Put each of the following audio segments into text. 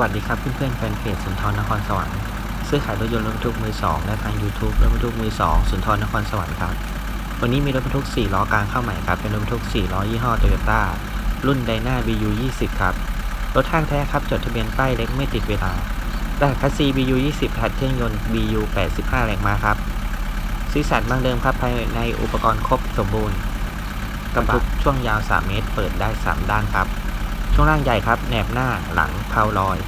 วัสดีครับเพื่อนๆแฟนเพจสุนทรนครสวรรค์ซื้อขายรถยนต์รถบรรทุกมือ2และทาง YouTube รถบรรทุกมือ2สุนทรนครสวรรค์ครับ วันนี้มีรถบรรทุก 4 ล้อกลางเข้าใหม่ครับ เป็นรถบรรทุก 4 ล้อยี่ห้อโตโยต้ารุ่นไดนา BU 20ครับ รถห้างแท้ครับ จดทะเบียนป้ายเล็กไม่ติดเวลารหัสคัสซี BU 20ถัดเครื่องยนต์ BU 85 แรงม้าครับสีสันบางเดิมครับภายในอุปกรณ์ครบสมบูรณ์กระบะช่วงยาว 3 เมตร เปิดได้ 3 ด้านครับ ช่วงล่างใหญ่ครับแหนบหน้าหลังเพาลอย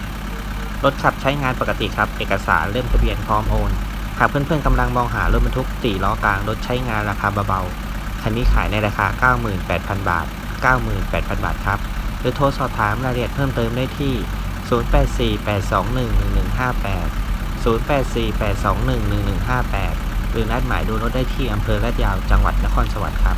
รถขับใช้งานปกติครับ เอกสารเล่มทะเบียนพร้อมโอนหากเพื่อนๆกำลังมองหารถบรรทุก4ล้อกลางรถใช้งานราคาเบาๆ คันนี้ขายในราคา 98,000 บาท 98,000 บาทครับ หรือโทรสอบถามรายละเอียดเพิ่มเติมได้ที่ 0848211158 0848211158 หรือนัดหมายดูรถได้ที่อำเภอลาดยาวจังหวัดนครสวรรค์ครับ